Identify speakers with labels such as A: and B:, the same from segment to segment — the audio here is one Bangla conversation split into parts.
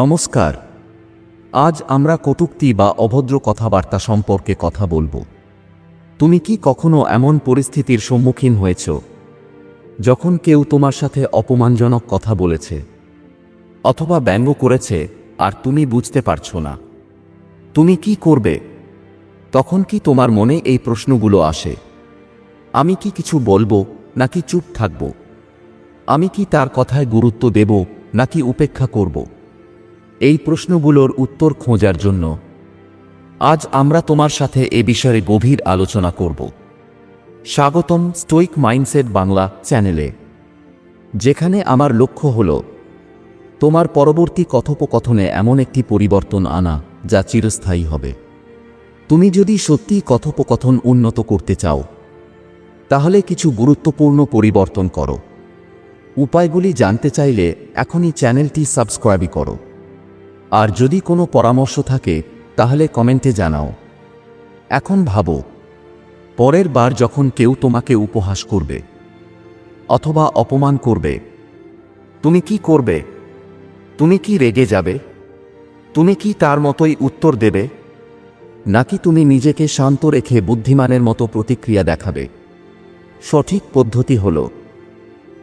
A: নমস্কার। আজ আমরা কটূক্তি বা অভদ্র কথাবার্তা সম্পর্কে কথা বলব। তুমি কি কখনো এমন পরিস্থিতির সম্মুখীন হয়েছ, যখন কেউ তোমার সাথে অপমানজনক কথা বলেছে, অথবা ব্যঙ্গ করেছে আর তুমি বুঝতে পারছ না? তুমি কি করবে? তখন কি তোমার মনে এই প্রশ্নগুলো আসে? আমি কি কিছু বলব নাকি চুপ থাকব? আমি কি তার কথায় গুরুত্ব দেব নাকি উপেক্ষা করব? এই প্রশ্নগুলোর উত্তর খোঁজার জন্য আজ আমরা তোমার সাথে এ বিষয়ে গভীর আলোচনা করব। স্বাগতম স্টোইক মাইন্ডসেট বাংলা চ্যানেলে, যেখানে আমার লক্ষ্য হল তোমার পরবর্তী কথোপকথনে এমন একটি পরিবর্তন আনা যা চিরস্থায়ী হবে। তুমি যদি সত্যি কথোপকথন উন্নত করতে চাও, তাহলে কিছু গুরুত্বপূর্ণ পরিবর্তন করো। উপায়গুলি জানতে চাইলে এখনই চ্যানেলটি সাবস্ক্রাইব করো। আর যদি কোনো পরামর্শ থাকে, তাহলে কমেন্টে জানাও। এখন ভাবো, পরের বার যখন কেউ তোমাকে উপহাস করবে, অথবা অপমান করবে, তুমি কি করবে? তুমি কি রেগে যাবে? তুমি কি তার মতোই উত্তর দেবে? নাকি তুমি নিজেকে শান্ত রেখে বুদ্ধিমানের মতো প্রতিক্রিয়া দেখাবে? সঠিক পদ্ধতি হল,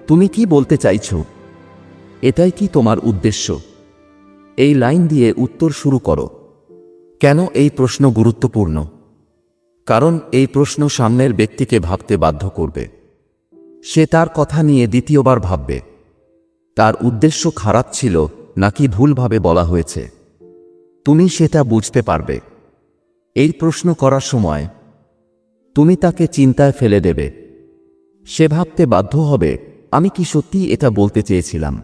A: তুমি কি বলতে চাইছ? এটাই কি তোমার উদ্দেশ্য? এই লাইন দিয়ে উত্তর শুরু করো। কেন এই প্রশ্ন গুরুত্বপূর্ণ? কারণ এই প্রশ্ন সামনের ব্যক্তিকে ভাবতে বাধ্য করবে। সে তার কথা নিয়ে দ্বিতীয়বার ভাববে। তার উদ্দেশ্য খারাপ ছিল, নাকি ভুলভাবে বলা হয়েছে। তুমি সেটা বুঝতে পারবে। এই প্রশ্ন করার সময় তুমি তাকে চিন্তায় ফেলে দেবে। সে ভাবতে বাধ্য হবে, আমি কি সত্যি এটা বলতে চেয়েছিলাম?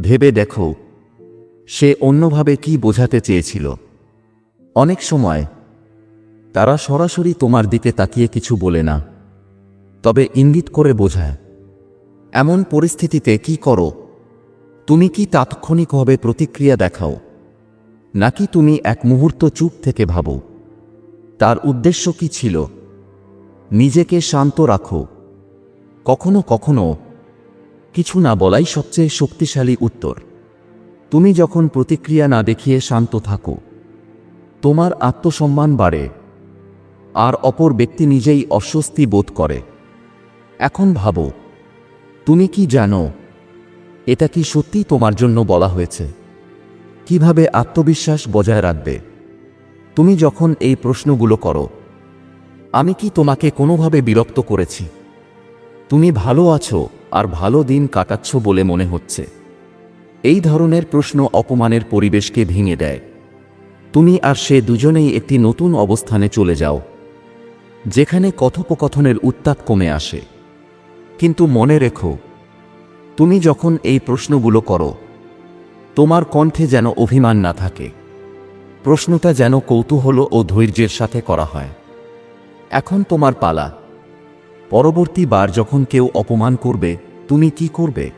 A: ভেবে দেখো সে অন্যভাবে কি বোঝাতে চেয়েছিল? অনেক সময়, তারা সরাসরি তোমার দিকে তাকিয়ে কিছু বলে না, তবে ইঙ্গিত করে বোঝায়, এমন পরিস্থিতিতে কি করো? তুমি কি তাৎক্ষণিকভাবে প্রতিক্রিয়া দেখাও? নাকি তুমি এক মুহূর্ত চুপ থেকে ভাবো? তার উদ্দেশ্য কি ছিল? নিজেকে শান্ত রাখো। কখনো কখনো কিছু না বলাই সবচেয়ে শক্তিশালী উত্তর। তুমি যখন প্রতিক্রিয়া না দেখিয়ে শান্ত থাকো, তোমার আত্মসম্মান বাড়ে, আর অপর ব্যক্তি নিজেই অস্বস্তি বোধ করে। এখন ভাবো, তুমি কি জানো, এটা কি সত্যি তোমার জন্য বলা হয়েছে? কীভাবে আত্মবিশ্বাস বজায় রাখবে? তুমি যখন এই প্রশ্নগুলো করো, আমি কি তোমাকে কোনোভাবে বিরক্ত করেছি? তুমি ভালো আছো আর ভালো দিন কাটাচ্ছ বলে মনে হচ্ছে। এই ধরনের প্রশ্ন অপমানের পরিবেশকে ভেঙে দেয়। তুমি আর সে দুজনেই একটি নতুন অবস্থানে চলে যাও, যেখানে কথোপকথনের উত্তাপ কমে আসে। কিন্তু মনে রেখো, তুমি যখন এই প্রশ্নগুলো করো, তোমার কণ্ঠে যেন অভিমান না থাকে। প্রশ্নটা যেন কৌতূহল ও ধৈর্যের সাথে করা হয়। এখন তোমার পালা। পরবর্তী বার যখন কেউ অপমান করবে, তুমি কি করবে?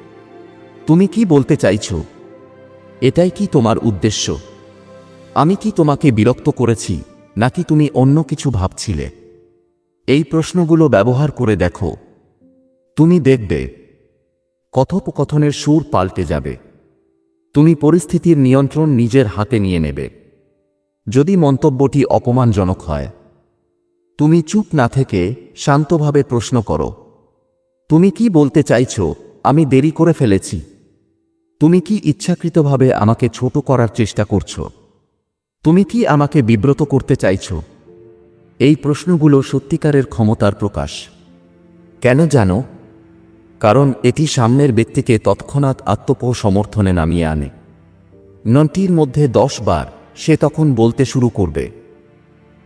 A: তুমি কি বলতে চাইছ? এটাই কি তোমার উদ্দেশ্য? আমি কি তোমাকে বিরক্ত করেছি, নাকি তুমি অন্য কিছু ভাবছিলে? এই প্রশ্নগুলো ব্যবহার করে দেখো। তুমি দেখবে, কথোপকথনের সুর পাল্টে যাবে। তুমি পরিস্থিতির নিয়ন্ত্রণ নিজের হাতে নিয়ে নেবে। যদি মন্তব্যটি অপমানজনক হয়, তুমি চুপ না থেকে শান্তভাবে প্রশ্ন করো। তুমি কি বলতে চাইছো, আমি দেরি করে ফেলেছি? তুমি কি ইচ্ছাকৃতভাবে আমাকে ছোট করার চেষ্টা করছ? তুমি কি আমাকে বিব্রত করতে চাইছ? এই প্রশ্নগুলো সত্যিকারের ক্ষমতার প্রকাশ। কেন জানো? কারণ এটি সামনের ব্যক্তিকে তৎক্ষণাৎ আত্মপ সমর্থনে নামিয়ে আনে। নটির মধ্যে দশ বার সে তখন বলতে শুরু করবে,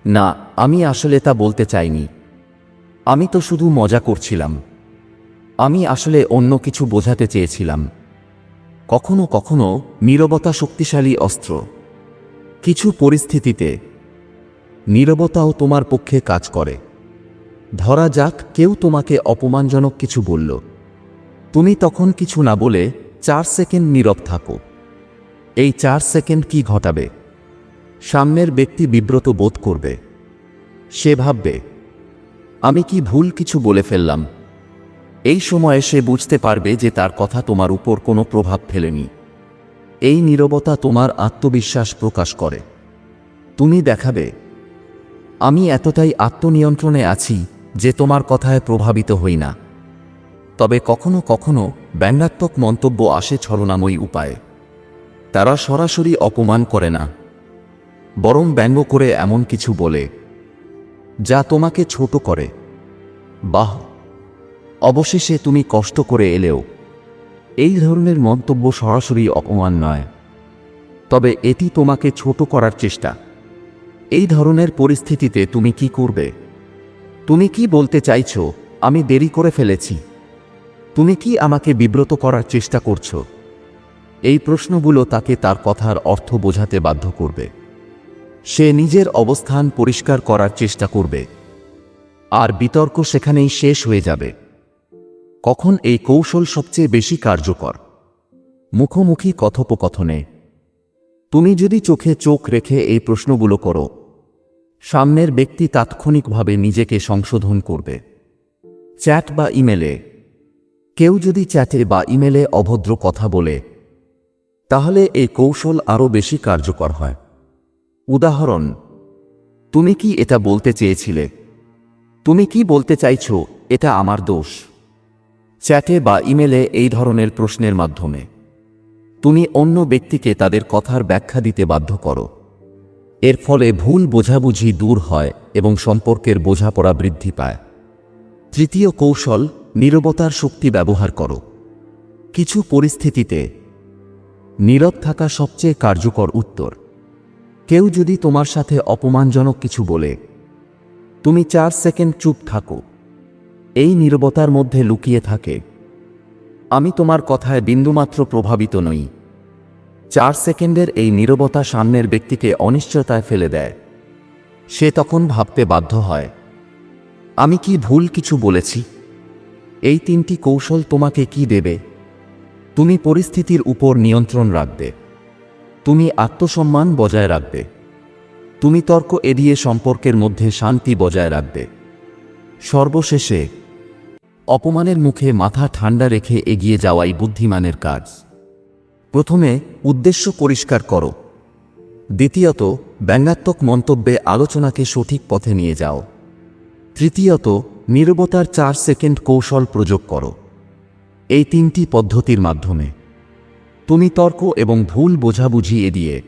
A: না, আমি আসলে তা বলতে চাইনি। আমি তো শুধু মজা করছিলাম। আমি আসলে অন্য কিছু বোঝাতে চেয়েছিলাম। কখনো কখনো নীরবতা শক্তিশালী অস্ত্র। কিছু পরিস্থিতিতে নীরবতাও তোমার পক্ষে কাজ করে। ধরা যাক, কেউ তোমাকে অপমানজনক কিছু বলল। তুমি তখন কিছু না বলে চার সেকেন্ড নীরব থাকো। এই চার সেকেন্ড কি ঘটাবে? সামনের ব্যক্তি বিব্রত বোধ করবে। সে ভাববে, আমি কি ভুল কিছু বলে ফেললাম? এই সময়ে সে বুঝতে পারবে যে তার কথা তোমার উপর কোনো প্রভাব ফেলেনি। এই নীরবতা তোমার আত্মবিশ্বাস প্রকাশ করে। তুমি দেখাবে, আমি এতটাই আত্মনিয়ন্ত্রণে আছি যে তোমার কথায় প্রভাবিত হই না। তবে কখনো কখনো ব্যঙ্গাত্মক মন্তব্য আসে ছলনাময়ী উপায়ে। তারা সরাসরি অপমান করে না, বরং ব্যঙ্গ করে এমন কিছু বলে, যা তোমাকে ছোট করে। বাহ! অবশেষে তুমি কষ্ট করে এলেও। এই ধরনের মন্তব্য সরাসরি অপমান নয়। তবে এটি তোমাকে ছোট করার চেষ্টা। এই ধরনের পরিস্থিতিতে তুমি কি করবে? তুমি কি বলতে চাইছ, আমি দেরি করে ফেলেছি? তুমি কি আমাকে বিব্রত করার চেষ্টা করছ? এই প্রশ্নগুলো তাকে তার কথার অর্থ বোঝাতে বাধ্য করবে। সে নিজের অবস্থান পরিষ্কার করার চেষ্টা করবে। আর বিতর্ক সেখানেই শেষ হয়ে যাবে। কখন এই কৌশল সবচেয়ে বেশি কার্যকর? মুখোমুখি কথোপকথনে। তুমি যদি চোখে চোখ রেখে এই প্রশ্নগুলো করো, সামনের ব্যক্তি তাৎক্ষণিকভাবে নিজেকে সংশোধন করবে। চ্যাট বা ইমেলে। কেউ যদি চ্যাটে বা ইমেলে অভদ্র কথা বলে, তাহলে এই কৌশল আরও বেশি কার্যকর হয়। উদাহরণ, তুমি কি এটা বলতে চেয়েছিলে? তুমি কি বলতে চাইছো, এটা আমার দোষ। চ্যাটে বা ইমেলে এই ধরনের প্রশ্নের মাধ্যমে। তুমি অন্য ব্যক্তিকে তাদের কথার ব্যাখ্যা দিতে বাধ্য করো। এর ফলে ভুল বোঝাবুঝি দূর হয় এবং সম্পর্কের বোঝাপড়া বৃদ্ধি পায়। তৃতীয় কৌশল, নীরবতার শক্তি ব্যবহার করো। কিছু পরিস্থিতিতে, নীরব থাকা সবচেয়ে কার্যকর উত্তর। কেউ যদি তোমার সাথে অপমানজনক কিছু বলে, তুমি চার সেকেন্ড চুপ থাকো। এই নীরবতার মধ্যে লুকিয়ে থাকে। আমি তোমার কথায় বিন্দুমাত্র প্রভাবিত নই। চার সেকেন্ডের এই নীরবতা সামনের ব্যক্তিকে অনিশ্চয়তায় ফেলে দেয়। সে তখন ভাবতে বাধ্য হয়, আমি কি ভুল কিছু বলেছি? এই তিনটি কৌশল তোমাকে কি দেবে? তুমি পরিস্থিতির উপর নিয়ন্ত্রণ রাখবে। তুমি আত্মসম্মান বজায় রাখবে। তুমি তর্ক এড়িয়ে সম্পর্কের মধ্যে শান্তি বজায় রাখবে। সর্বশেষে অপমানের মুখে মাথা ঠান্ডা রেখে এগিয়ে যাওয়াই বুদ্ধিমানের কাজ। প্রথমে, উদ্দেশ্য পরিষ্কার করো। দ্বিতীয়ত, ব্যঙ্গাত্মক মন্তব্যে আলোচনাকে সঠিক পথে নিয়ে যাও। তৃতীয়ত, নীরবতার চার সেকেন্ড কৌশল প্রয়োগ করো। এই তিনটি পদ্ধতির মাধ্যমে। তুমি তর্ক এবং ভুল বোঝাবুঝি এড়িয়ে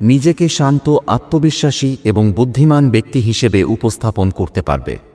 A: নিজেকে শান্ত, আত্মবিশ্বাসী এবং বুদ্ধিমান ব্যক্তি হিসেবে উপস্থাপন করতে পারবে।